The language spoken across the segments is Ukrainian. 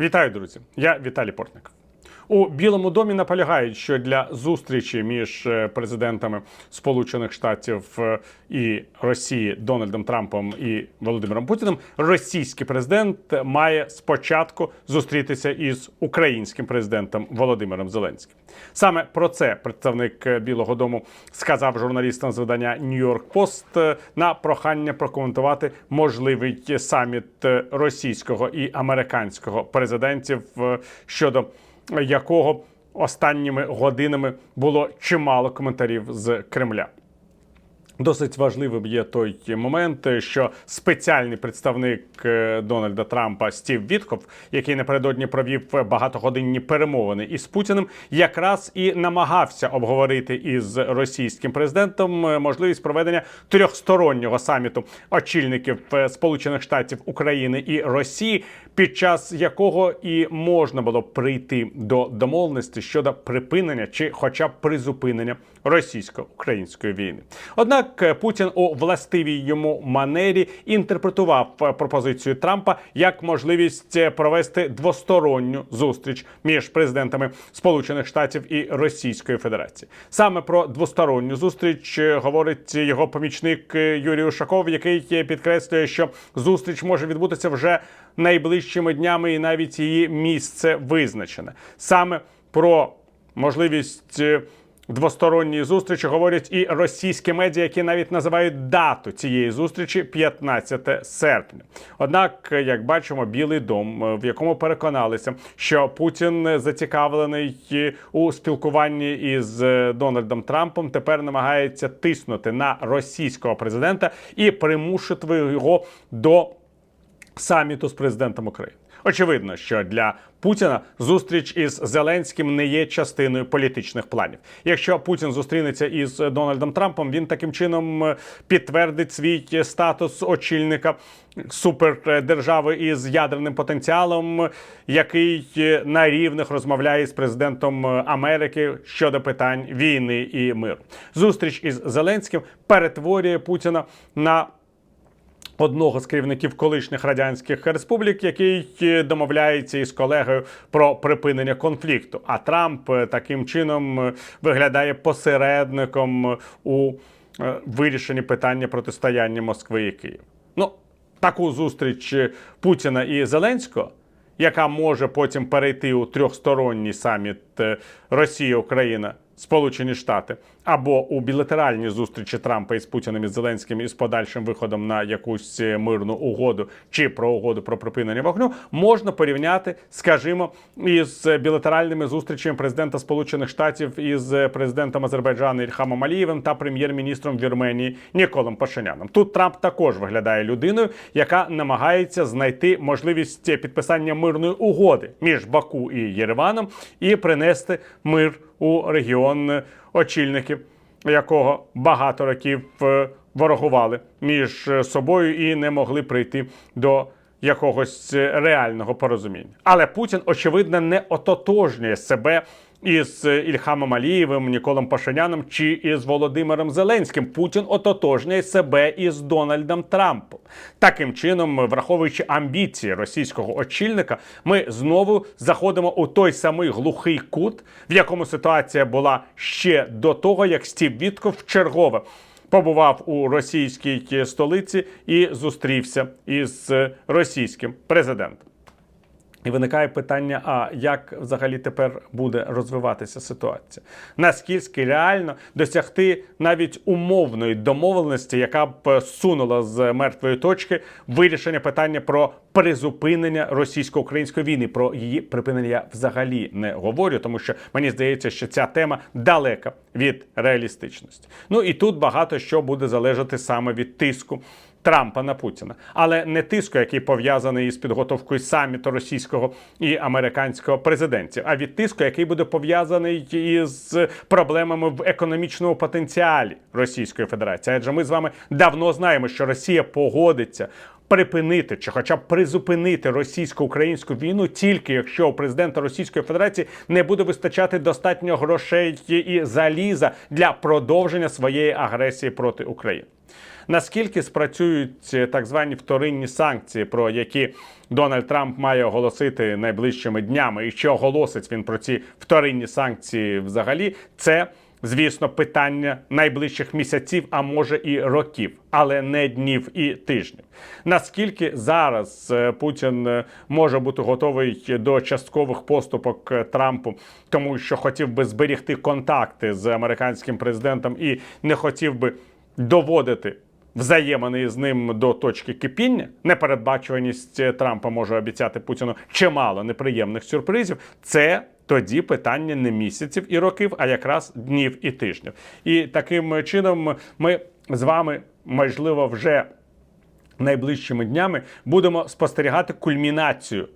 Вітаю, друзі! Я Віталій Портник. У Білому домі наполягають, що для зустрічі між е, президентами Сполучених Штатів е, і Росії Дональдом Трампом і Володимиром Путіним російський президент має спочатку зустрітися із українським президентом Володимиром Зеленським. Саме про це представник е, Білого Дому сказав журналістам з видання Нью-Йорк Пост на прохання прокоментувати можливий саміт російського і американського президентів щодо якого останніми годинами було чимало коментарів з Кремля. Досить важливим є той момент, що спеціальний представник е, Дональда Трампа Стів Вітков, який напередодні провів багатогодинні перемовини із Путіним, якраз і намагався обговорити із російським президентом е, можливість проведення трьохстороннього саміту очільників е, Сполучених Штатів України і Росії, під час якого і можна було прийти до домовленості щодо припинення чи, хоча б призупинення російсько-української війни. Однак е, Путін у властивій йому манері інтерпретував е, пропозицію Трампа як можливість е, провести двосторонню зустріч між президентами Сполучених Штатів і Російської Федерації. Саме про двосторонню зустріч говорить його помічник Юрій Ушаков, який підкреслює, що зустріч може відбутися вже найближчими днями, і навіть її місце визначене. Саме про можливість. Двосторонньої зустрічі говорять і російські медіа, які навіть називають дату цієї зустрічі 15 серпня. Однак, як бачимо, Білий дом, е, в якому переконалися, що Путін зацікавлений у спілкуванні із е, Дональдом Трампом, тепер намагається тиснути на російського президента і примушити його до саміту з президентом України. Очевидно, що для Путіна зустріч із Зеленським не є частиною політичних планів. Якщо Путін зустрінеться із Дональдом Трампом, він таким чином е, підтвердить свій статус очільника супердержави із ядерним потенціалом, який е, на рівних розмовляє з президентом Америки щодо питань війни і миру. Зустріч із Зеленським перетворює Путіна на одного з керівників колишніх радянських республік, який е, домовляється із колегою про припинення конфлікту. А Трамп е, таким чином е, виглядає посередником у вирішенні питання протистояння Москви і Києва. Ну, таку зустріч Путіна і Зеленського. Яка може потім перейти у трьохсторонній саміт Росія, Україна, Сполучені Штати або у білатеральні зустрічі Трампа із Путіним і Зеленським із подальшим виходом на якусь е, мирну угоду чи про угоду про припинення вогню, можна порівняти, скажімо, із білатеральними зустрічами президента Сполучених Штатів із президентом Азербайджану Ільхамом Алієвим та прем'єр-міністром Вірменії Ніколом Пашиняном. Тут Трамп також виглядає людиною, яка намагається знайти можливість підписання мирної угоди між Баку і Єреваном і принести мир у регіон очільників, якого багато років е, ворогували між собою і не могли прийти до якогось е, реального порозуміння. Але Путін, очевидно, не ототожнює себе. Із Ільхамом Алієвим, Ніколом Пашиняном чи із Володимиром Зеленським Путін ототожнює себе із Дональдом Трампом. Таким чином, враховуючи амбіції російського очільника, ми знову заходимо у той самий глухий кут, в якому ситуація була ще до того, як Стів Вітков вчергове побував у російській столиці і зустрівся із російським президентом. І виникає питання: а як взагалі тепер буде розвиватися ситуація? Наскільки реально досягти навіть умовної домовленості, яка б сунула з мертвої точки вирішення питання про призупинення російсько-української війни? Про її припинення я взагалі не говорю, тому що мені здається, що ця тема далека від реалістичності. Ну і тут багато що буде залежати саме від тиску. Трампа на Путіна, але не тиску, який пов'язаний із підготовкою саміту російського і американського президентів, а від тиску, який буде пов'язаний із проблемами в економічному потенціалі Російської Федерації. Адже ми з вами давно знаємо, що Росія погодиться. Припинити чи, хоча б призупинити російсько-українську війну, тільки якщо у президента Російської Федерації не буде вистачати достатньо грошей і заліза для продовження своєї агресії проти України. Наскільки спрацюють так звані вторинні санкції, про які Дональд Трамп має оголосити найближчими днями, і чи оголосить він про ці вторинні санкції взагалі, це звісно питання найближчих місяців, а може і років, але не днів і тижнів. Наскільки зараз е, Путін е, може бути готовий до часткових поступок е, Трампу, тому що хотів би зберігти контакти з американським президентом і не хотів би доводити взаємини з ним до точки кипіння. Непередбачуваність Трампа може обіцяти Путіну чимало неприємних сюрпризів. Це тоді питання не місяців і років, а якраз днів і тижнів. І таким чином ми з вами, можливо, вже найближчими днями будемо спостерігати кульмінацію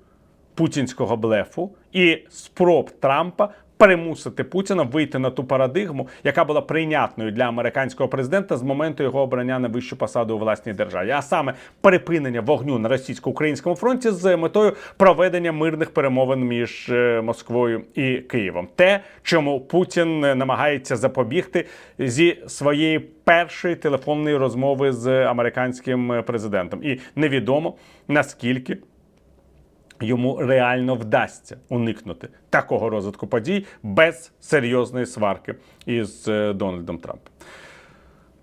путінського блефу і спроб Трампа примусити Путіна вийти на ту парадигму, яка була прийнятною для американського президента з моменту його обрання на вищу посаду у власній державі, а саме припинення вогню на російсько-українському фронті з метою проведення мирних перемовин між е, Москвою і Києвом. Те, чому Путін е, намагається запобігти зі своєї першої телефонної розмови з американським е, президентом, і невідомо наскільки йому реально вдасться уникнути такого розвитку подій без серйозної сварки із е, Дональдом Трампом.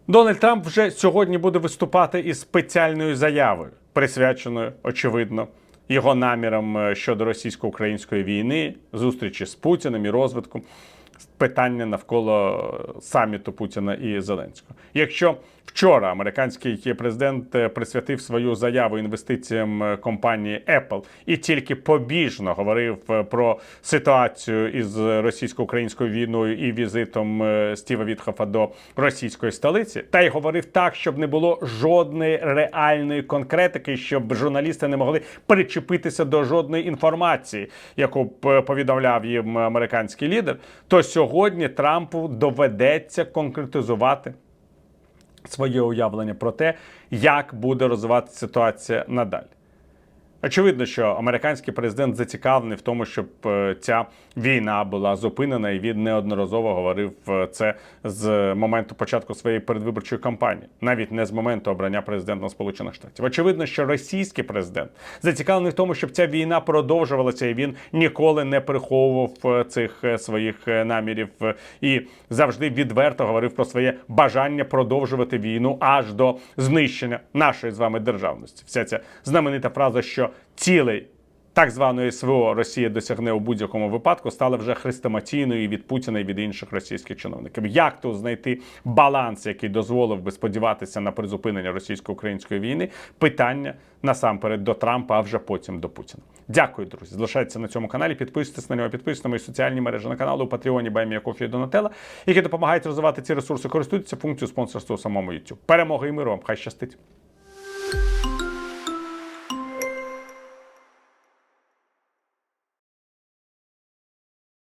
Дональд Трамп вже сьогодні буде виступати із спеціальною заявою, присвяченою, очевидно, його намірам е, щодо російсько-української війни, зустрічі з Путіним і розвитку питання навколо саміту Путіна і Зеленського. Якщо вчора американський президент е, присвятив свою заяву інвестиціям е, компанії Apple і тільки побіжно говорив е, про ситуацію із російсько-українською війною і візитом Стіва Вітхофа до російської столиці, та й говорив так, щоб не було жодної реальної конкретики, щоб журналісти не могли причепитися до жодної інформації, яку повідомляв їм американський лідер, то сьогодні Трампу доведеться конкретизувати своє уявлення про те, як буде розвиватися ситуація надалі. Очевидно, що американський президент зацікавлений в тому, щоб е, ця війна була зупинена, і він неодноразово говорив е, це з моменту початку своєї передвиборчої кампанії, навіть не з моменту обрання президента Сполучених Штатів. Очевидно, що російський президент зацікавлений в тому, щоб ця війна продовжувалася, і він ніколи не приховував е, цих своїх намірів і завжди відверто говорив про своє бажання продовжувати війну аж до знищення нашої з вами державності. Вся ця знаменита фраза, що цілей так званої СВО Росія досягне у будь-якому випадку, стала вже хрестоматійною від Путіна і від інших російських чиновників. Як тут знайти баланс, який дозволив би сподіватися на призупинення російсько-української війни? Питання насамперед до Трампа, а вже потім до Путіна. Дякую, друзі. Залишайтеся на цьому каналі. Підписуйтесь на нього, підписуйтесь на мої соціальні мережі на каналу у Патреоні Баймія Кофі і Донателла, які допомагають розвивати ці ресурси. Користуйтеся функцією спонсорства у самому YouTube. Перемоги і миру вам! Хай щастить!